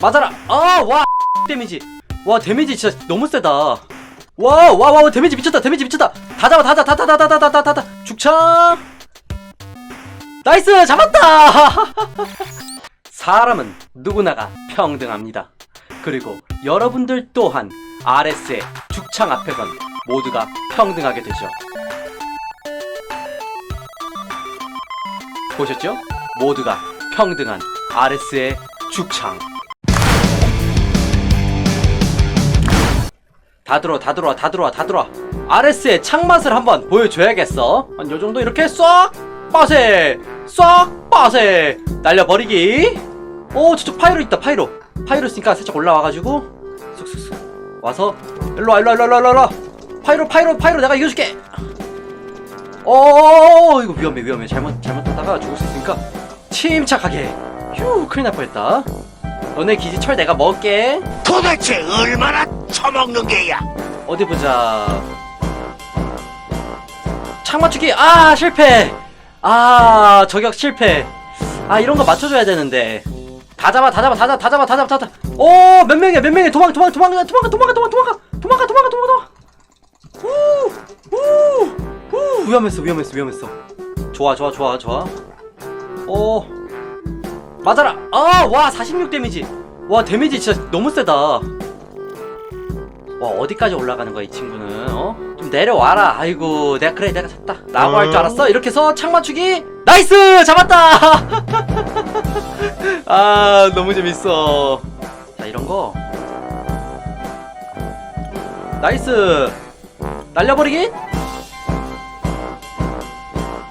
맞아라. 아와 데미지. 와 데미지 진짜 너무 세다. 와와 와 데미지 미쳤다 데미지 미쳤다. 다 잡아 다 잡아 다다다다다다 다다. 죽창 나이스 잡았다. 사람은 누구나가 평등합니다. 그리고 여러분들 또한 RS의 죽창 앞에선 모두가 평등하게 되죠. 보셨죠? 모두가 평등한 RS의 죽창 다 들어와 다 들어와 다 들어와 다 들어와. RS의 창맛을 한번 보여줘야겠어. 한 요정도 이렇게 쏙 빠세 쏙 빠세. 날려버리기. 오 저쪽 파이로 있다 파이로. 파이로 있으니까 살짝 올라와가지고 쑥쑥쑥 와서 일로와 일로와 일로와 일로와 일로와. 파이로 파이로 파이로 내가 이겨줄게. 어 이거 위험해 위험해. 잘못 잘못하다가 죽을 수 있으니까 침착하게. 휴 큰일 날 뻔했다. 너네 기지 철 내가 먹을게. 도대체 얼마나 처 먹는 게야. 어디 보자. 창 맞추기 아 실패. 아 저격 실패. 아 이런 거 맞춰줘야 되는데. 다 잡아 다 잡아 다 잡아 다 잡아 다 잡아 다 잡아. 오몇 명이야 몇 명이 도망 도망 도망 도망가 도망 도망 도망 도망 도망 도망. 우우우 위험했어 위험했어 위험했어. 좋아 좋아 좋아 좋아. 오 맞아라. 아와46 데미지. 와 데미지 진짜 너무 세다. 와 어디까지 올라가는 거야 이 친구는? 어? 좀 내려와라. 아이고 내가 그래 내가 샀다. 라고 할 줄 알았어? 이렇게 해서 창 맞추기? 나이스! 잡았다! 아 너무 재밌어. 자 이런 거. 나이스! 날려버리기?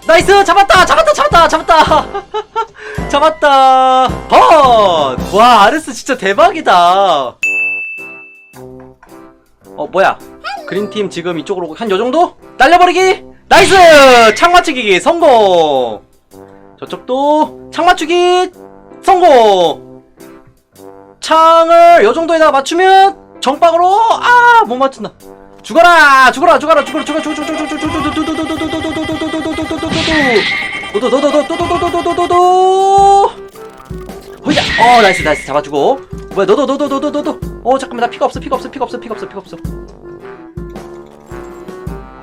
나이스! 잡았다! 잡았다! 잡았다! 잡았다! 잡았다! 헛와 아레스 진짜 대박이다 어 뭐야 그린팀 지금 이쪽으로 한 요정도? 날려버리기 나이스 창 맞추기 성공 저쪽도 창 맞추기 성공 창을 요정도에다가 맞추면 정박으로 아 못 맞춘다 죽어라 죽어라 죽어라 죽어라 죽어라 죽어라 죽어라 죽어라 죽어라 호이자 어 나이스 나이스 잡아주고 뭐야 너도 너도 너도 너도 어 잠깐만 나 피가 없어 피가 없어 피가 없어 피가 없어 피가 없어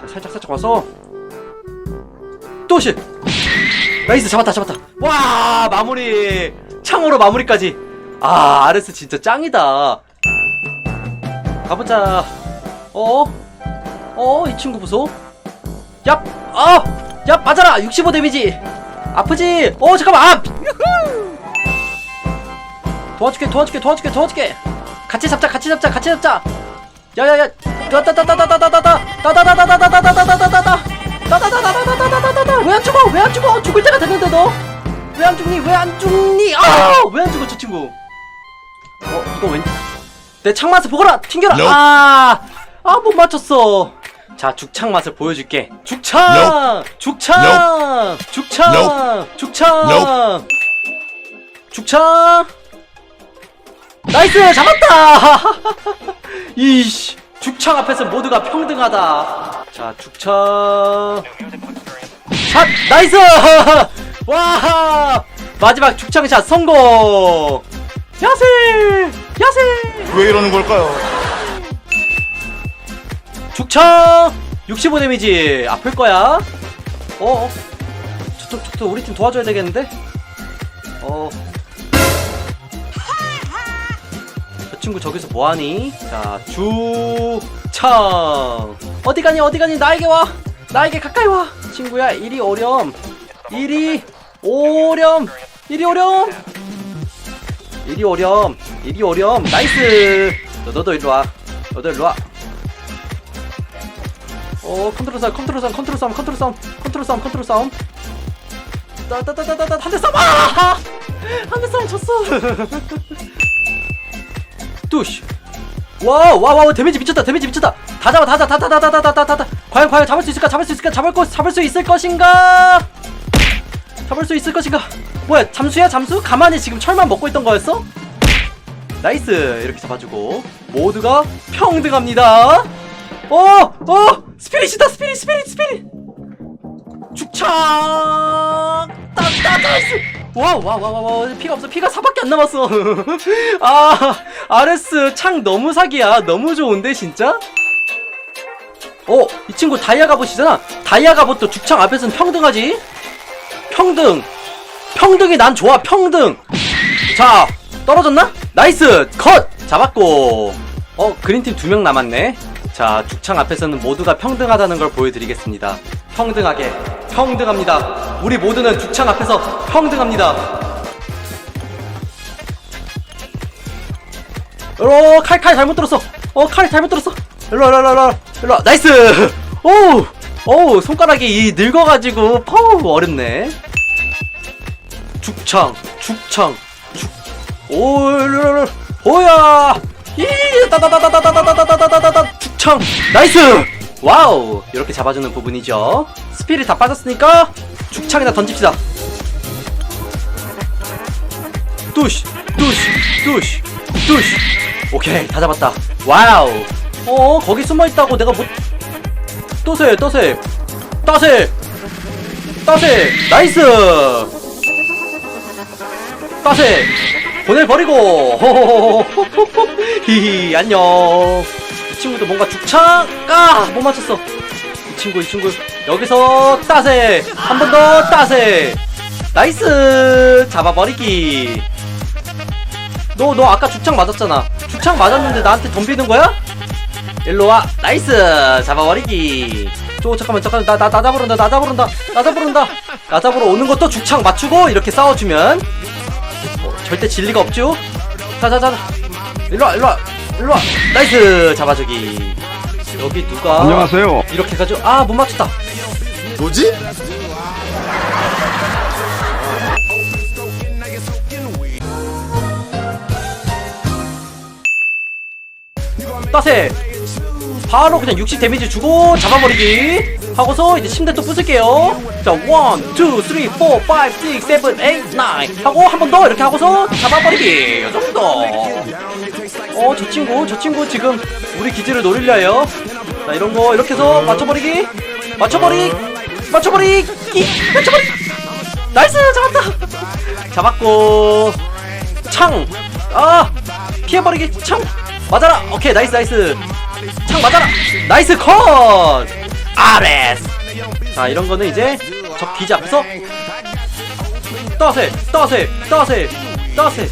자 살짝 살짝 와서 또시 나이스 잡았다 잡았다 와 마무리 창으로 마무리까지 아 아레스 진짜 짱이다 가보자 어? 어? 이 친구 무서워? 얍! 아! 야 맞아라! 65 데미지! 아프지? 어 잠깐만! 아! 도와줄게 도와줄게 도와줄게 도와줄게 같이 잡자 같이 잡자 같이 잡자 야야야? 어. 죽창 나이스 잡았다! 이씨 죽창 앞에서 모두가 평등하다. 자 죽창. 샷 나이스! 와! 마지막 죽창샷 성공! 야세! 야세! 왜 이러는 걸까요? 죽창! 65 데미지. 아플 거야. 어, 어. 저쪽 저쪽 우리 팀 도와줘야 되겠는데? 어. 친구 저기서 뭐하니? 자, 주창. 어디 가니, 어디 가니, 나에게 와! 나에게 가까이 와! 친구야, 이리 오렴. 이리 오렴. 이리 오렴. 이리 오렴. 이리 오렴. 나이스! 너, 너도 일로 와. 너도 일로 와. 어, 컨트롤 싸움, 컨트롤 싸움, 컨트롤 싸움, 컨트롤 싸움, 컨트롤 싸움, 컨트롤 싸움. 따따따따따따 한대 싸움! 아! 한대 싸움 졌어! 뚜시 와우 와우 와우 데미지 미쳤다 데미지 미쳤다 다 잡아 다 잡아 다다다다다다다 과연 과연 잡을 수 있을까 잡을 수 있을까 잡을 것 잡을 수 있을 것인가 잡을 수 있을 것인가 뭐야 잠수야 잠수? 가만히 지금 철만 먹고 있던 거였어? 나이스 이렇게 잡아주고 모두가 평등합니다 어! 어! 스피릿이다 스피릿 스피릿 스피릿 죽창 딱딱 나이스! 와와와와 피가 없어. 피가 4밖에 안 남았어. 아 아레스 창 너무 사기야. 너무 좋은데 진짜? 어 이 친구 다이아 갑옷이잖아. 다이아 갑옷도 죽창 앞에서는 평등하지? 평등. 평등이 난 좋아 평등. 자 떨어졌나? 나이스 컷! 잡았고. 어 그린팀 두 명 남았네. 자 죽창 앞에서는 모두가 평등하다는 걸 보여드리겠습니다. 평등하게 평등합니다 우리 모두는 죽창 앞에서 평등합니다 어, 칼, 칼 잘못 들었어. 어, 칼 잘못 들었어. 일로, 일로, 일로, 일로. 나이스! 오! 오, 손가락이 이 늙어가지고, 퍼우, 어렵네. 죽창, 죽창, 죽. 오, 일로, 일로, 일로. 오야! 이, 따다다다다다다다다다다다 죽창! 나이스! 와우! 이렇게 잡아주는 부분이죠. 스피릿 다 빠졌으니까, 죽창에다 던집시다. 뚜시, 뚜시, 뚜시, 뚜시. 오케이, 다 잡았다. 와우. 어, 거기 숨어 있다고 내가 못. 또세, 또세, 따세, 따세, 나이스. 따세, 보내버리고. 히히, 안녕. 이 친구도 뭔가 죽창, 까, 못 맞췄어. 이 친구, 이 친구. 여기서 따세, 한 번 더 따세. 나이스, 잡아버리기. 너, 너 아까 죽창 맞았잖아. 죽창 맞았는데 나한테 덤비는 거야? 일로와. 나이스. 잡아버리기. 저, 잠깐만, 잠깐만. 나, 나, 나 잡으른다. 나 잡으른다. 나 잡으른다. 나 잡으러 오는 것도 죽창 맞추고 이렇게 싸워주면 어, 절대 진리가 없죠? 자, 자, 자. 자. 일로와, 일로와. 일로와. 나이스. 잡아주기. 여기 누가. 안녕하세요. 이렇게 해가지고. 아, 못 맞췄다. 뭐지? 따세 바로 그냥 60 데미지 주고 잡아버리기 하고서 이제 침대 또 부술게요 자 1, 2, 3, 4, 5, 6, 7, 8, 9 하고 한 번 더 이렇게 하고서 잡아버리기 요 정도 어 저 친구 저 친구 지금 우리 기지를 노리려 해요. 자 이런 거 이렇게 해서 맞춰버리기. 맞춰버리 맞춰버리기. 맞춰버리 나이스! 잡았다! 잡았고. 창 아 피해버리기. 창. 맞아라! 오케이 나이스 나이스. 창 맞아라! 나이스 컷! 아레스! 자 이런 거는 이제 적 기지 앞에서 따세 따세 따세 따세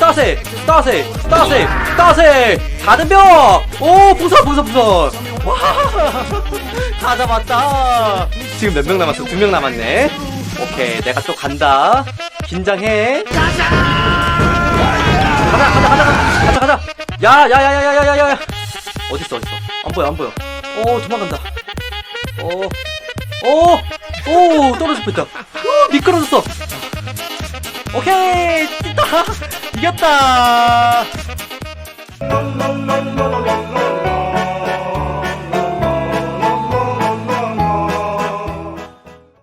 따세 따세 따세 따세. 다든병 오 부서 부서 부서. 와다 잡았다. 지금 몇 명 남았어? 두 명 남았네. 오케이 내가 또 간다. 긴장해. 가자! 가자 가자 가자 가자 가자. 야야야야야야야. 어딨어 어디 있어? 안 보여 안 보여. 오 도망간다. 오오오 떨어질 뻔했다. 미끄러졌어. 오케이 찐다. 이겼다